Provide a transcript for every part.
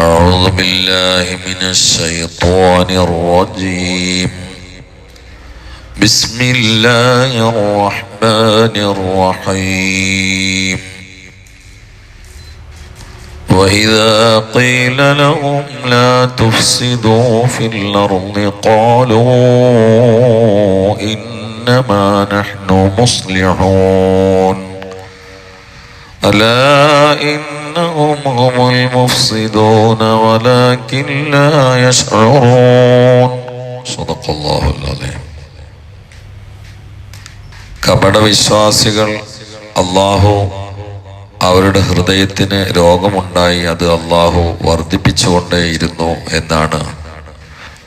أعوذ بالله من الشيطان الرجيم. بسم الله الرحمن الرحيم. وإذا قيل لهم لا تفسدوا في الأرض قالوا إنما نحن مصلحون. ألا إنهم هم المفسدون ولكن لا يشعرون صدق الله العظيم കപടവിശ്വാസികൾ അള്ളാഹു അവരുടെ ഹൃദയത്തിന് രോഗമുണ്ടായി അത് അള്ളാഹു വർദ്ധിപ്പിച്ചുകൊണ്ടേയിരുന്നു എന്നാണ്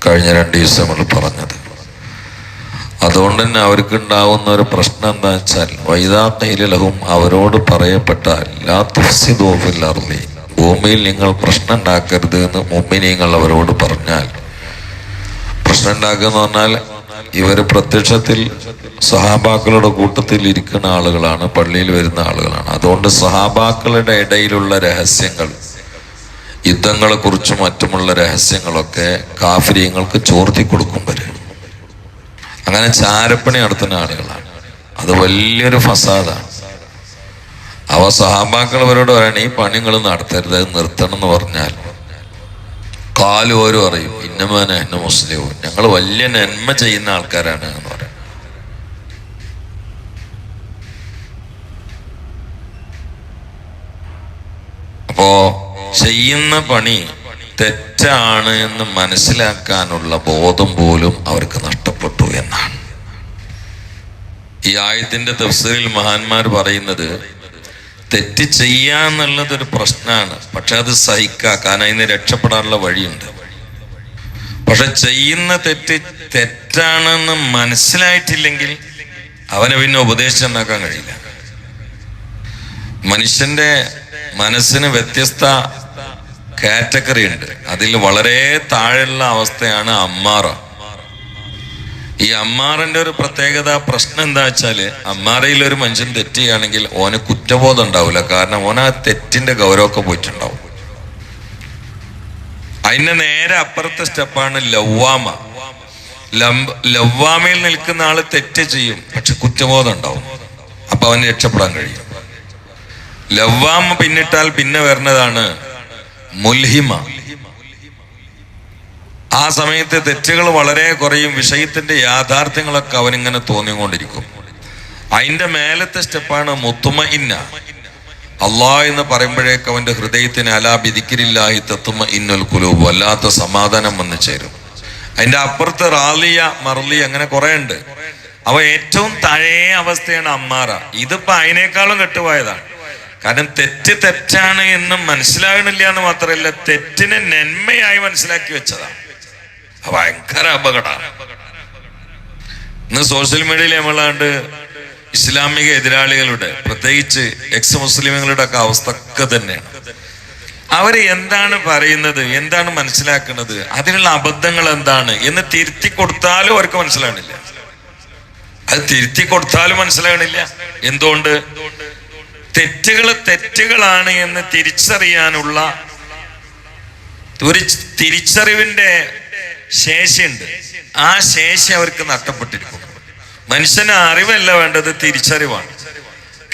കഴിഞ്ഞ രണ്ട് ദിവസം നമ്മൾ പറഞ്ഞത് അതുകൊണ്ട് തന്നെ അവർക്കുണ്ടാവുന്ന ഒരു പ്രശ്നം എന്താ വെച്ചാൽ വൈദാക്കയിലഹും അവരോട് പറയപ്പെട്ട ലാ തുഫ്സിദോഫിൽ അർലി ഭൂമിയിൽ നിങ്ങൾ പ്രശ്നം ഉണ്ടാക്കരുത് എന്ന് മുമ്പിനീങ്ങൾ അവരോട് പറഞ്ഞാൽ. പ്രശ്നം ഉണ്ടാക്കുക പറഞ്ഞാൽ ഇവർ പ്രത്യക്ഷത്തിൽ സഹാബാക്കളുടെ കൂട്ടത്തിൽ ഇരിക്കുന്ന ആളുകളാണ് പള്ളിയിൽ വരുന്ന ആളുകളാണ്. അതുകൊണ്ട് സഹാബാക്കളുടെ ഇടയിലുള്ള രഹസ്യങ്ങൾ യുദ്ധങ്ങളെ കുറിച്ചും മറ്റുമുള്ള രഹസ്യങ്ങളൊക്കെ കാഫര്യങ്ങൾക്ക് ചോർത്തി കൊടുക്കും വരെ അങ്ങനെ ചാരപ്പണി നടത്തുന്ന ആളുകളാണ്. അത് വലിയൊരു ഫസാദാണ്. അവ സഹാബാക്കൾ അവരോട് പറയണ ഈ പണികൾ നടത്തരുത് നിർത്തണം എന്ന് പറഞ്ഞാൽ കാലും ഓരോ അറിയും ഇന്നമേന എന്നെ മുസ്ലിവും ഞങ്ങൾ വലിയ നന്മ ചെയ്യുന്ന ആൾക്കാരാണ് എന്ന് പറയും. അപ്പോ ചെയ്യുന്ന പണി തെറ്റാണ് എന്ന് മനസ്സിലാക്കാനുള്ള ബോധം പോലും അവർക്ക് നഷ്ടപ്പെട്ടു എന്നാണ് ഈ ആയത്തിന്റെ തഫ്സീറിൽ മഹാന്മാർ പറയുന്നത് തെറ്റ് ചെയ്യാന്നുള്ളതൊരു പ്രശ്നമാണ്. പക്ഷെ അത് സഹിക്കാൻ അതിന് രക്ഷപ്പെടാനുള്ള വഴിയുണ്ട്. പക്ഷെ ചെയ്യുന്ന തെറ്റ് തെറ്റാണെന്ന് മനസ്സിലായിട്ടില്ലെങ്കിൽ അവനെ പിന്നെ ഉപദേശിച്ചുണ്ടാക്കാൻ കഴിയില്ല. മനുഷ്യന്റെ മനസ്സിന് വ്യത്യസ്ത കാറ്റഗറി ഉണ്ട്. അതിൽ വളരെ താഴെയുള്ള അവസ്ഥയാണ് അമ്മാറ. ഈ അമ്മാറിന്റെ ഒരു പ്രത്യേകത പ്രശ്നം എന്താ വെച്ചാൽ അമ്മാറയിൽ ഒരു മനുഷ്യൻ തെറ്റ് ഓന് കുറ്റബോധം ഉണ്ടാവില്ല കാരണം ഓന ആ തെറ്റിന്റെ ഗൗരവമൊക്കെ പോയിട്ടുണ്ടാവും. അതിന്റെ നേരെ അപ്പുറത്തെ സ്റ്റെപ്പാണ് ലവ്വാമ. ലവ്വാമയിൽ നിൽക്കുന്ന ആൾ തെറ്റ് ചെയ്യും പക്ഷെ കുറ്റബോധം ഉണ്ടാവും. അപ്പൊ അവന് രക്ഷപ്പെടാൻ കഴിയും. ലവ്വാമ പിന്നിട്ടാൽ പിന്നെ വരുന്നതാണ് മുൽഹിമ. ആ സമയത്ത് തെറ്റുകൾ വളരെ കുറയും വിഷയത്തിന്റെ യാഥാർത്ഥ്യങ്ങളൊക്കെ അവനിങ്ങനെ തോന്നിക്കൊണ്ടിരിക്കും. അതിന്റെ മേലത്തെ സ്റ്റെപ്പാണ് മുത്തുമ ഇന്ന അള്ളാ എന്ന് പറയുമ്പോഴേക്ക് അവന്റെ ഹൃദയത്തിന് അലാ ബിദിക്കിരില്ലാഹി തത്തുമ ഇന്നൽ കുലൂബ് വല്ലാത്ത സമാധാനം വന്നു ചേരും. അതിന്റെ അപ്പുറത്ത് റാലിയ മർലി അങ്ങനെ കുറെ ഉണ്ട് അവ ഏറ്റവും താഴേ അവസ്ഥയാണ് അമ്മാറ. ഇതിപ്പോ അതിനേക്കാളും കെട്ടുപോയതാണ്. കാരണം തെറ്റ് തെറ്റാണ് എന്ന് മനസ്സിലാകണില്ല എന്ന് മാത്രമല്ല തെറ്റിനെ നന്മയായി മനസ്സിലാക്കി വെച്ചതാണ്. ഭയങ്കര അപകടമാണ് ഇന്ന് സോഷ്യൽ മീഡിയയിൽ നമ്മളാണ്ട് ഇസ്ലാമിക എതിരാളികളുടെ പ്രത്യേകിച്ച് എക്സ് മുസ്ലിമുകളുടെ ഒക്കെ അവസ്ഥ ഒക്കെ തന്നെയാണ്. അവർ എന്താണ് പറയുന്നത് എന്താണ് മനസ്സിലാക്കുന്നത് അതിനുള്ള അബദ്ധങ്ങൾ എന്താണ് എന്ന് തിരുത്തി കൊടുത്താലും അവർക്ക് മനസ്സിലാകണില്ല അത് തിരുത്തി കൊടുത്താലും മനസ്സിലാകണില്ല എന്തുകൊണ്ട്? തെറ്റുകൾ തെറ്റുകളാണ് എന്ന് തിരിച്ചറിയാനുള്ള ഒരു തിരിച്ചറിവിന്റെ ശേഷിയുണ്ട്. ആ ശേഷി അവർക്ക് നഷ്ടപ്പെട്ടിരിക്കും. മനുഷ്യന് അറിവല്ല വേണ്ടത് തിരിച്ചറിവാണ്.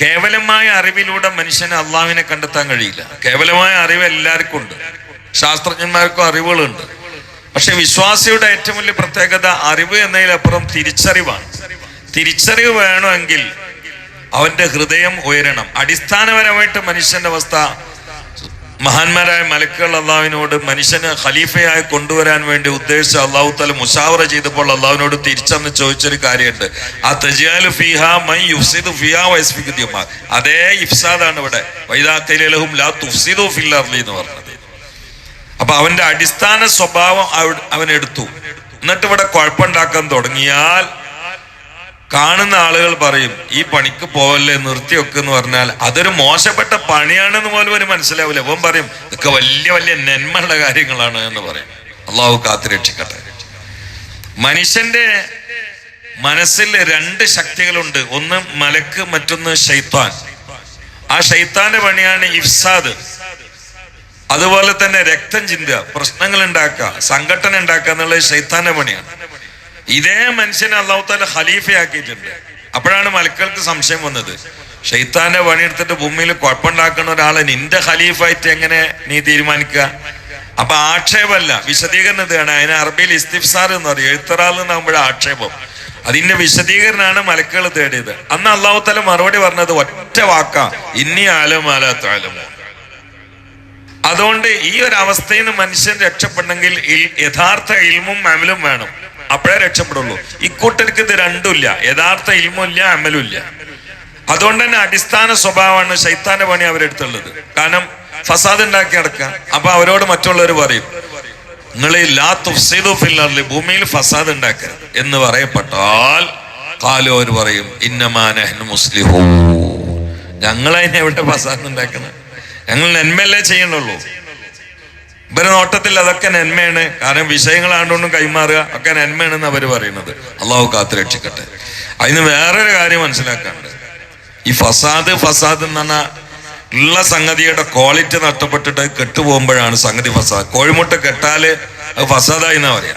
കേവലമായ അറിവിലൂടെ മനുഷ്യന് അള്ളാവിനെ കണ്ടെത്താൻ കഴിയില്ല. കേവലമായ അറിവ് എല്ലാവർക്കും ഉണ്ട്. ശാസ്ത്രജ്ഞന്മാർക്കും അറിവുകളുണ്ട്. പക്ഷെ വിശ്വാസിയുടെ ഏറ്റവും വലിയ പ്രത്യേകത അറിവ് എന്നതിലപ്പുറം തിരിച്ചറിവാണ്. തിരിച്ചറിവ് വേണമെങ്കിൽ അവന്റെ ഹൃദയം ഉയരണം. അടിസ്ഥാനപരമായിട്ട് മനുഷ്യന്റെ അവസ്ഥ മഹാന്മാരായ മലക്കുകൾ അള്ളാവിനോട് മനുഷ്യന് ഖലീഫയായി കൊണ്ടുവരാൻ വേണ്ടി ഉദ്ദേശിച്ച അള്ളാഹു തല മുസാവറ ചെയ്തപ്പോൾ അള്ളാഹുവിനോട് തിരിച്ചന്ന് ചോദിച്ചൊരു കാര്യമുണ്ട്. ആ തജിയാലു ഫിഹ മൈ യുഫ്സിദു ഫിഹ വൈസ്ഫിക്കുതി അതേ ഇഫ്സാദാണ് ഇവിടെ. വൈദാക്കയിലഹും ലാ തുഫ്സിദു ഫിൽ അർലി എന്ന് പറഞ്ഞത്. അപ്പൊ അവന്റെ അടിസ്ഥാന സ്വഭാവം അവൻ എടുത്തു. എന്നിട്ട് ഇവിടെ കുഴപ്പമുണ്ടാക്കാൻ തുടങ്ങിയാൽ കാണുന്ന ആളുകൾ പറയും ഈ പണിക്ക് പോവല്ലേ നിർത്തിയൊക്കെ എന്ന് പറഞ്ഞാൽ അതൊരു മോശപ്പെട്ട പണിയാണെന്ന് പോലും ഒരു മനസ്സിലാവില്ല. അവൻ പറയും ഇതൊക്കെ വലിയ വലിയ നന്മയുള്ള കാര്യങ്ങളാണ് എന്ന് പറയും. അള്ളാഹു കാത്തുരക്ഷിക്കട്ടെ മനുഷ്യന്റെ മനസ്സിൽ രണ്ട് ശക്തികളുണ്ട്. ഒന്ന് മലക്ക് മറ്റൊന്ന് ഷെയ്ത്താൻ ആ ഷെയ്ത്താന്റെ പണിയാണ് ഇഫ്സാദ്. അതുപോലെ തന്നെ രക്തം ചിന്ത പ്രശ്നങ്ങൾ ഉണ്ടാക്കുക സംഘടന ഉണ്ടാക്കുക എന്നുള്ളത് ശൈത്താന്റെ പണിയാണ്. ഇതേ മനുഷ്യനെ അള്ളാഹുത്താല ഖലീഫയാക്കിയിട്ടുണ്ട്. അപ്പോഴാണ് മലക്കൾക്ക് സംശയം വന്നത്. ഷെയ്ത്താന്റെ പണിയെടുത്തിട്ട് ഭൂമിയിൽ കുഴപ്പമുണ്ടാക്കുന്ന ഒരാളെ നിന്റെ ഖലീഫായിട്ട് എങ്ങനെ നീ തീരുമാനിക്കുക? അപ്പൊ ആക്ഷേപമല്ല വിശദീകരണം ഇതാണ് അതിന് അറബിയിൽ ഇസ്തിഫ്സാർ എന്ന് പറയും എഴുത്തറാൽ എന്നാകുമ്പോഴേ ആക്ഷേപം. അതിന്റെ വിശദീകരണമാണ് മലക്കുകൾ തേടിയത്. അന്ന് അള്ളാഹു തല മറുപടി പറഞ്ഞത് ഒറ്റ വാക്കാ ഇന്നി ആലമാലാത്താലമോ അതുകൊണ്ട് ഈ ഒരു അവസ്ഥയിൽ നിന്ന് മനുഷ്യൻ രക്ഷപ്പെടണമെങ്കിൽ യഥാർത്ഥ ഇൽമും അമലും വേണം. അപ്പോഴേ രക്ഷപ്പെടുള്ളൂ. ഇക്കൂട്ടർക്ക് ഇത് രണ്ടുമില്ല. യഥാർത്ഥ ഇൽമില്ല അമലുമില്ല അതുകൊണ്ട് തന്നെ അടിസ്ഥാന സ്വഭാവമാണ് ശൈത്താന്റെ പണി അവരെടുത്തുള്ളത്. കാരണം ഫസാദ് ഉണ്ടാക്കി നടക്കുക. അപ്പൊ അവരോട് മറ്റുള്ളവർ പറയും നിങ്ങൾ ലാ തുഫ്സിദു അർളി ഭൂമിയിൽ ഫസാദ് ഉണ്ടാക്കുക എന്ന് പറയപ്പെട്ടാൽ കാലോ അവർ പറയും ഇന്നമാനഹ്നു മുസ്ലിഹൂ ഞങ്ങളെ അതിനെ എവിടെ ഫസാദ് ഉണ്ടാക്കുന്നത് ഞങ്ങൾ നന്മയല്ലേ ചെയ്യണുള്ളൂ. ഇവരെ നോട്ടത്തിൽ അതൊക്കെ നന്മയാണ്. കാരണം വിഷയങ്ങളാണ്ടൊന്നും കൈമാറുക ഒക്കെ നന്മയാണെന്ന് അവർ പറയുന്നത്. അള്ളാഹു കാത്തു രക്ഷിക്കട്ടെ. അതിന് വേറൊരു കാര്യം മനസ്സിലാക്കാണ്ട് ഈ ഫസാദ് ഫസാദ് എന്ന് പറഞ്ഞാൽ ഉള്ള സംഗതിയുടെ ക്വാളിറ്റി നഷ്ടപ്പെട്ടിട്ട് കെട്ടുപോകുമ്പോഴാണ് സംഗതി ഫസാദ്. കോഴിമുട്ട കെട്ടാൽ അത് ഫസാദായി എന്നാ പറയാ.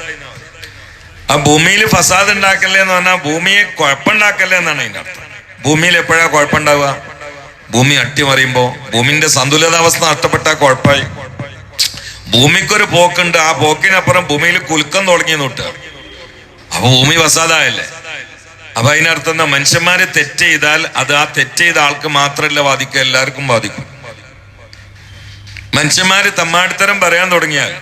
ആ ഭൂമിയിൽ ഫസാദ് ഉണ്ടാക്കല്ലേ എന്ന് പറഞ്ഞാൽ ഭൂമിയെ കുഴപ്പമുണ്ടാക്കല്ലേ എന്നാണ് അതിന്റെ അർത്ഥം. ഭൂമിയിൽ എപ്പോഴാ കുഴപ്പമുണ്ടാവുക? ഭൂമി അട്ടിമറിയുമ്പോ ഭൂമിന്റെ സന്തുലിതാവസ്ഥ നഷ്ടപ്പെട്ടാൽ കുഴപ്പമായി. ഭൂമിക്കൊരു പോക്കുണ്ട്. ആ പോക്കിനപ്പുറം ഭൂമിയിൽ കുലുക്കം തുടങ്ങി നോട്ട് അപ്പൊ ഭൂമി വസാതായല്ലേ അപ്പൊ അതിനർത്ഥം എന്താ? മനുഷ്യന്മാര് തെറ്റ് ചെയ്താൽ അത് ആ തെറ്റ് ചെയ്ത ആൾക്ക് മാത്രമല്ല ബാധിക്കുക എല്ലാവർക്കും ബാധിക്കും. മനുഷ്യന്മാര് തമ്മാടിത്തരം പറയാൻ തുടങ്ങിയാൽ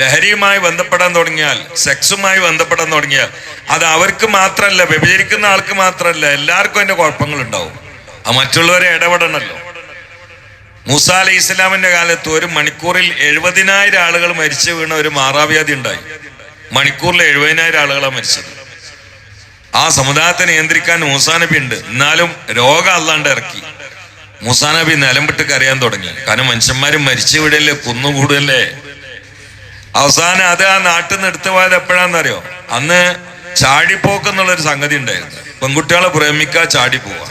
ലഹരിയുമായി ബന്ധപ്പെടാൻ തുടങ്ങിയാൽ സെക്സുമായി ബന്ധപ്പെടാൻ തുടങ്ങിയാൽ അത് അവർക്ക് മാത്രമല്ല വ്യഭിചരിക്കുന്ന ആൾക്ക് മാത്രമല്ല എല്ലാവർക്കും അതിന്റെ കുഴപ്പങ്ങൾ ഉണ്ടാവും ആ മറ്റുള്ളവരെ ഇടപെടണല്ലോ. മൂസ അലൈഹി ഇസ്ലാമിന്റെ കാലത്ത് ഒരു മണിക്കൂറിൽ എഴുപതിനായിരം ആളുകൾ മരിച്ചു വീണ ഒരു മാറാവ്യാധി ഉണ്ടായി. മണിക്കൂറിൽ എഴുപതിനായിരം ആളുകളാണ് മരിച്ചത്. ആ സമുദായത്തെ നിയന്ത്രിക്കാൻ മൂസാ നബി ഉണ്ട്. എന്നാലും രോഗം അല്ലാണ്ട് ഇറക്കി. മൂസാ നബി നിലമ്പിട്ട് കരയാൻ തുടങ്ങി. കാരണം മനുഷ്യന്മാര് മരിച്ചു വിടല്ലേ കുന്നുകൂടല്ലേ അവസാനം അത് ആ നാട്ടിൽ നിന്ന് എടുത്തു പോയത് എപ്പോഴാന്നറിയോ? അന്ന് ചാടിപ്പോക്ക് എന്നുള്ളൊരു സംഗതി ഉണ്ടായിരുന്നു. പെൺകുട്ടികളെ പ്രേമിക്ക ചാടിപ്പോവാ.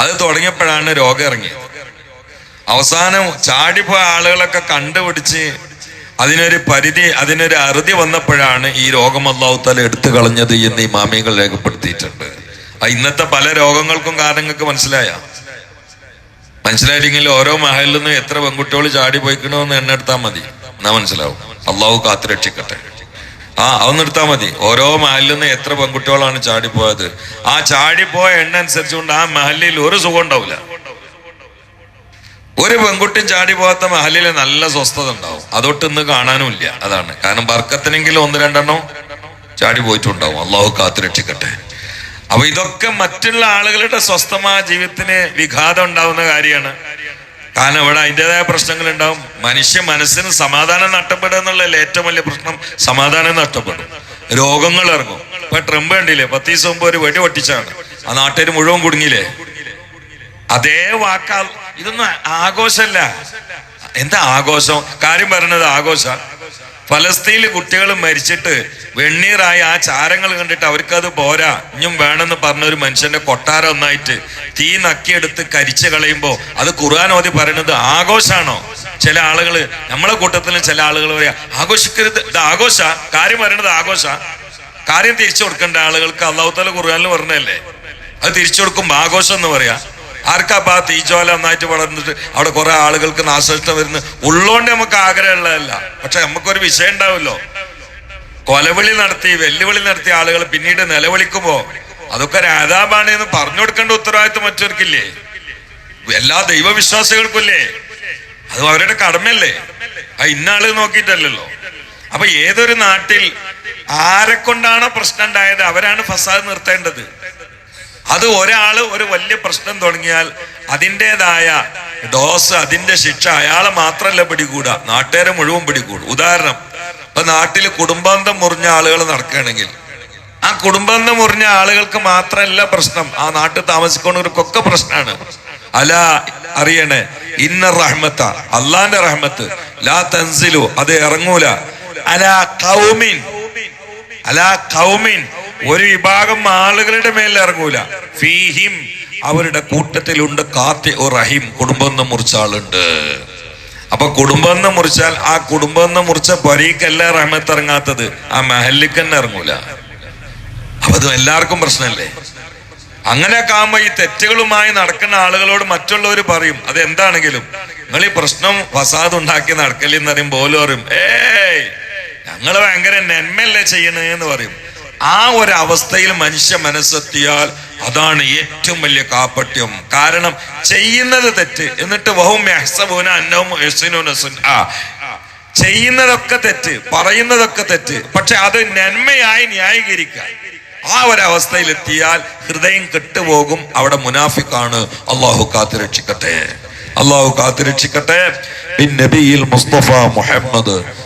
അത് തുടങ്ങിയപ്പോഴാണ് രോഗം ഇറങ്ങിയത്. അവസാനം ചാടിപ്പോയ ആളുകളൊക്കെ കണ്ടുപിടിച്ച് അതിനൊരു പരിധി അതിനൊരു അറുതി വന്നപ്പോഴാണ് ഈ രോഗം അള്ളാഹുത്താല എടുത്തു കളഞ്ഞത് എന്ന് ഈ മാമികൾ രേഖപ്പെടുത്തിയിട്ടുണ്ട്. ആ ഇന്നത്തെ പല രോഗങ്ങൾക്കും കാരണങ്ങൾക്ക് മനസ്സിലായ? മനസ്സിലായില്ലെങ്കിൽ ഓരോ മഹലിൽ നിന്നും എത്ര പെൺകുട്ടികൾ ചാടി പോയിക്കണമെന്ന് എണ്ണെടുത്താൽ മതി. എന്നാ മനസ്സിലാവും. അള്ളാഹു കാത്തു രക്ഷിക്കട്ടെ. ആ അതൊന്നും എടുത്താൽ മതി. ഓരോ മഹലിൽ നിന്ന് എത്ര പെൺകുട്ടികളാണ് ചാടിപ്പോയത്. ആ ചാടിപ്പോയ എണ്ണ അനുസരിച്ചുകൊണ്ട് ആ മഹലിൽ ഒരു സുഖം ഉണ്ടാവില്ല. ഒരു പെൺകുട്ടി ചാടി പോകാത്ത മഹലിൽ നല്ല സ്വസ്ഥത ഉണ്ടാവും. അതൊട്ട് ഇന്ന് കാണാനുമില്ല അതാണ്. കാരണം ബർക്കത്തിനെങ്കിലും ഒന്ന് രണ്ടെണ്ണം ചാടി പോയിട്ടുണ്ടാവും. അള്ളാഹു കാത്തു രക്ഷിക്കട്ടെ. അപ്പൊ ഇതൊക്കെ മറ്റുള്ള ആളുകളുടെ സ്വസ്ഥമായ ജീവിതത്തിന് വിഘാതം ഉണ്ടാവുന്ന കാര്യമാണ്. കാരണം ഇവിടെ അതിന്റെതായ പ്രശ്നങ്ങൾ ഉണ്ടാവും മനുഷ്യ മനസ്സിന് സമാധാനം നഷ്ടപ്പെടുക എന്നുള്ളതല്ലേ ഏറ്റവും വലിയ പ്രശ്നം. സമാധാനം നഷ്ടപ്പെടും. രോഗങ്ങൾ ഇറങ്ങും. ഇപ്പൊ ട്രംപ് കണ്ടില്ലേ? പത്ത് ദിവസം മുമ്പ് ഒരു വെടി പൊട്ടിച്ചാണ് ആ നാട്ടുകാർ മുഴുവൻ കുടുങ്ങിയില്ലേ? അതേ വാക്കാ ഇതൊന്നും ആഘോഷമല്ല. എന്താ ആഘോഷം? കാര്യം പറഞ്ഞത് ആഘോഷ. ഫലസ്തീനിൽ കുട്ടികൾ മരിച്ചിട്ട് വെണ്ണീറായി ആ ചാരങ്ങൾ കണ്ടിട്ട് അവർക്കത് പോരാ. ഇഞ്ഞും വേണമെന്ന് പറഞ്ഞ ഒരു മനുഷ്യന്റെ കൊട്ടാരം ഒന്നായിട്ട് തീ നക്കിയെടുത്ത് കരിച്ചു കളയുമ്പോ അത് ഖുർആൻ ഓതി പറയുന്നത് ആഘോഷാണോ? ചില ആളുകൾ നമ്മളെ കൂട്ടത്തിലും ചില ആളുകൾ പറയാ ആഘോഷിക്കരുത്. ഇത് ആഘോഷ. കാര്യം പറയണത് ആഘോഷ. കാര്യം തിരിച്ചു കൊടുക്കേണ്ട ആളുകൾക്ക് അള്ളാഹുത്തല ഖുർആനിൽ പറഞ്ഞല്ലേ അത് തിരിച്ചു കൊടുക്കുമ്പോ ആഘോഷം എന്ന് പറയാ. ആർക്കാ ആ തീച്ചോല നന്നായിട്ട് വളർന്നിട്ട് അവിടെ കുറെ ആളുകൾക്ക് നാശനഷ്ടം വരുന്നു? ഉള്ളോണ്ട് നമുക്ക് ആഗ്രഹമുള്ളതല്ല. പക്ഷെ നമുക്കൊരു വിഷയം ഉണ്ടാവുമല്ലോ. കൊലവിളി നടത്തി വെല്ലുവിളി നടത്തിയ ആളുകൾ പിന്നീട് നിലവിളിക്കുമ്പോ അതൊക്കെ രാധാബാണ് എന്ന് പറഞ്ഞു കൊടുക്കേണ്ട ഉത്തരവാദിത്വം മറ്റവർക്കില്ലേ? എല്ലാ ദൈവവിശ്വാസികൾക്കുമില്ലേ? അത് അവരുടെ കടമയല്ലേ? ആ ഇന്നാൾ നോക്കിയിട്ടല്ലല്ലോ. അപ്പൊ ഏതൊരു നാട്ടിൽ ആരെ കൊണ്ടാണോ പ്രശ്നം ഉണ്ടായത് അവരാണ് ഫസാദ് നിർത്തേണ്ടത്. അത് ഒരാൾ ഒരു വലിയ പ്രശ്നം തുടങ്ങിയാൽ അതിന്റെതായ ഡോസ് അതിന്റെ ശിക്ഷ അയാളെ മാത്രമല്ല പിടികൂടാ. നാട്ടുകാരെ മുഴുവൻ പിടികൂടും. ഉദാഹരണം ഇപ്പൊ നാട്ടിൽ കുടുംബാന്തം മുറിഞ്ഞ ആളുകൾ നടക്കുകയാണെങ്കിൽ ആ കുടുംബാന്തം മുറിഞ്ഞ ആളുകൾക്ക് മാത്രമല്ല പ്രശ്നം. ആ നാട്ടിൽ താമസിക്കുന്നവർക്കൊക്കെ പ്രശ്നമാണ് അല അറിയണേ ഇന്ന റഹ്മത്ത അള്ളാന്റെ റഹ്മത്ത്. ലാ തൻസിലു അത് ഇറങ്ങൂല. അല കൗമിൻ അല കൗമിൻ ഒരു വിഭാഗം ആളുകളുടെ മേലിൽ ഇറങ്ങൂല. ഫീഹിം അവരുടെ കൂട്ടത്തിലുണ്ട് കാത്തി റഹീം. കുടുംബം മുറിച്ച ആളുണ്ട്. അപ്പൊ കുടുംബം മുറിച്ചാൽ ആ കുടുംബം മുറിച്ച പരീക്കല്ല റഹ്മത്ത് ഇറങ്ങാത്തത്. ആ മെഹല്ലിക്ക് തന്നെ ഇറങ്ങൂല. അപ്പൊ അത് എല്ലാവർക്കും പ്രശ്നമല്ലേ? അങ്ങനെ കാണുമ്പോ ഈ തെറ്റുകളുമായി നടക്കുന്ന ആളുകളോട് മറ്റുള്ളവർ പറയും അത് എന്താണെങ്കിലും നിങ്ങൾ ഈ പ്രശ്നം ഫസാദ് ഉണ്ടാക്കി നടക്കലെന്ന് പറയുമ്പോൾ പോലും പറയും ഏയ് ഞങ്ങൾ ഭയങ്കര നന്മയല്ലേ ചെയ്യണേന്ന് പറയും. ആ ഒരു അവസ്ഥയിൽ മനുഷ്യ മനസ്സെത്തിയാൽ അതാണ് ഏറ്റവും വലിയ കാപ്പട്യം കാരണം ചെയ്യുന്നത് തെറ്റ്. എന്നിട്ട് വഹും. ചെയ്യുന്നതൊക്കെ തെറ്റ്. പറയുന്നതൊക്കെ തെറ്റ്. പക്ഷെ അത് നന്മയായി ന്യായീകരിക്കാം ആ ഒരവസ്ഥയിലെത്തിയാൽ ഹൃദയം കെട്ടുപോകും. അവിടെ മുനാഫിക്കാണ്. അള്ളാഹു കാത്തുരക്ഷിക്കട്ടെ അള്ളാഹു കാത്തുരക്ഷിക്കട്ടെ മുസ്തഫ മുഹമ്മദ്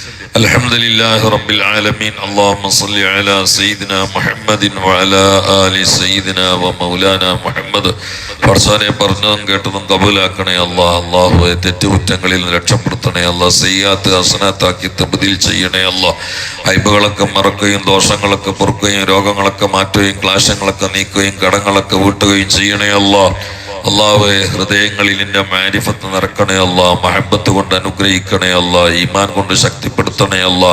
الحمد لله رب العالمين اللهم صل على سيدنا محمد وعلى آل سيدنا ومولانا محمد ഫർസാനെ പറഞ്ഞതും കേട്ടതും കബൂലാക്കണേ അല്ലാ അള്ളാഹുവെ തെറ്റുകുറ്റങ്ങളിൽ നിന്ന് രക്ഷപ്പെടുത്തണേ അല്ലാ ചെയ്യാത്ത അസനാത്താക്കി തബദിൽ ചെയ്യണേ അല്ലാ അയ്പകളൊക്കെ മറക്കുകയും ദോഷങ്ങളൊക്കെ പൊറുക്കുകയും രോഗങ്ങളൊക്കെ മാറ്റുകയും ക്ലാശങ്ങളൊക്കെ നീക്കുകയും കടങ്ങളൊക്കെ വീട്ടുകയും ചെയ്യണേ അല്ലാ അള്ളാഹുവെ ഹൃദയങ്ങളിൽ നിന്റെ മാരിഫത്ത് നിറക്കണേ അല്ല മഹബത്ത് കൊണ്ട് അനുഗ്രഹിക്കണേ അല്ല ഈമാൻ കൊണ്ട് ശക്തിപ്പെടുത്തണേ അല്ല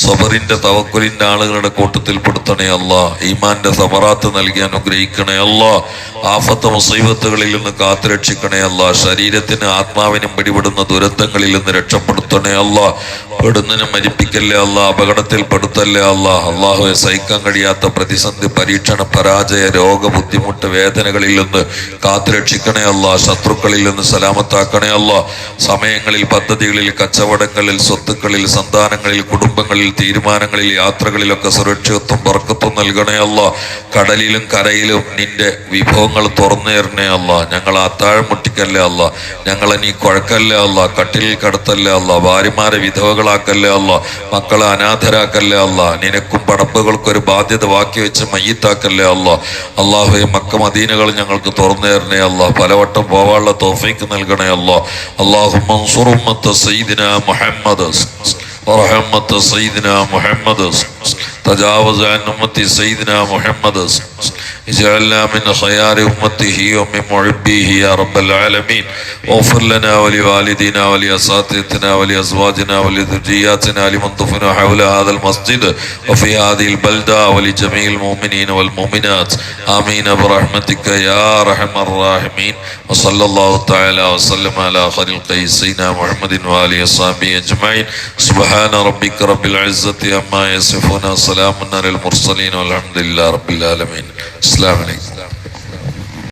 സബറിന്റെ തവക്കുലിന്റെ ആളുകളുടെ കൂട്ടത്തിൽ പെടുത്തണേ അല്ല ഈമാന്റെ സബറാത്ത് നൽകി അനുഗ്രഹിക്കണേ അല്ല ആഫത്ത് മുസൈബത്തുകളിൽ നിന്ന് കാത്തുരക്ഷിക്കണേ അല്ല ശരീരത്തിന് ആത്മാവിനും പിടിപെടുന്ന ദുരന്തങ്ങളിൽ നിന്ന് രക്ഷപ്പെടുത്തണേ അല്ല പെടുന്നതിനെ മരിപ്പിക്കല്ലേ അല്ല അപകടത്തിൽ പെടുത്തല്ലേ അല്ല അള്ളാഹുവെ സഹിക്കാൻ കഴിയാത്ത പ്രതിസന്ധി പരീക്ഷണ പരാജയ രോഗ ബുദ്ധിമുട്ട് വേദനകളിൽ നിന്ന് കാത്തുരക്ഷിക്കണേ അല്ല ശത്രുക്കളിൽ നിന്ന് സലാമത്താക്കണേ അല്ല. സമയങ്ങളിൽ പദ്ധതികളിൽ കച്ചവടങ്ങളിൽ സ്വത്തുക്കളിൽ സന്താനങ്ങളിൽ കുടുംബങ്ങളിൽ തീരുമാനങ്ങളിൽ യാത്രകളിലൊക്കെ സുരക്ഷിതത്വം വർക്കത്വം നൽകണേ അല്ല. കടലിലും കരയിലും നിന്റെ വിഭവങ്ങൾ തുറന്നേറണേ അല്ല. ഞങ്ങൾ അത്താഴം മുട്ടിക്കല്ലേ അല്ല. ഞങ്ങളെ നീ കുഴക്കല്ലേ അല്ല. കട്ടിലിൽ കടത്തല്ലേ അല്ല. ഭാര്യമാരെ വിധവകളാക്കല്ലേ അല്ല. മക്കളെ അനാഥരാക്കല്ലേ അല്ല. നിനക്കും പടപ്പുകൾക്കും ഒരു ബാധ്യത ബാക്കി വെച്ച് മയ്യത്താക്കല്ലേ അല്ല. അള്ളാഹുയെ മക്ക മദീനകൾ ഞങ്ങൾക്ക് തുറന്നേരണേ അല്ല പലവട്ടം പോവാനുള്ള തോഫീക്ക് നൽകണേ അല്ല അള്ളാഹു മൻസുറുമത്ത് സയ്യിദിന മുഹമ്മദ് ورحمة سيدنا محمد. تجاوز عن أمة سيدنا محمد. اجعلنا من خيار أمته ومن محبيه يا رب العالمين. واغفر لنا ولوالدينا ولأساتذتنا ولأزواجنا ولذرياتنا لمن دفن حول هذا المسجد وفي هذه البلدة ولجميع المؤمنين والمؤمنات. آمين برحمتك يا أرحم الراحمين. وصلى الله تعالى وسلم على خلق سيدنا محمد وآله وصحبه أجمعين. سبحان ربك رب العزة عما يصفون وسلام على المرسلين والحمد لله رب العالمين. السلام عليكم.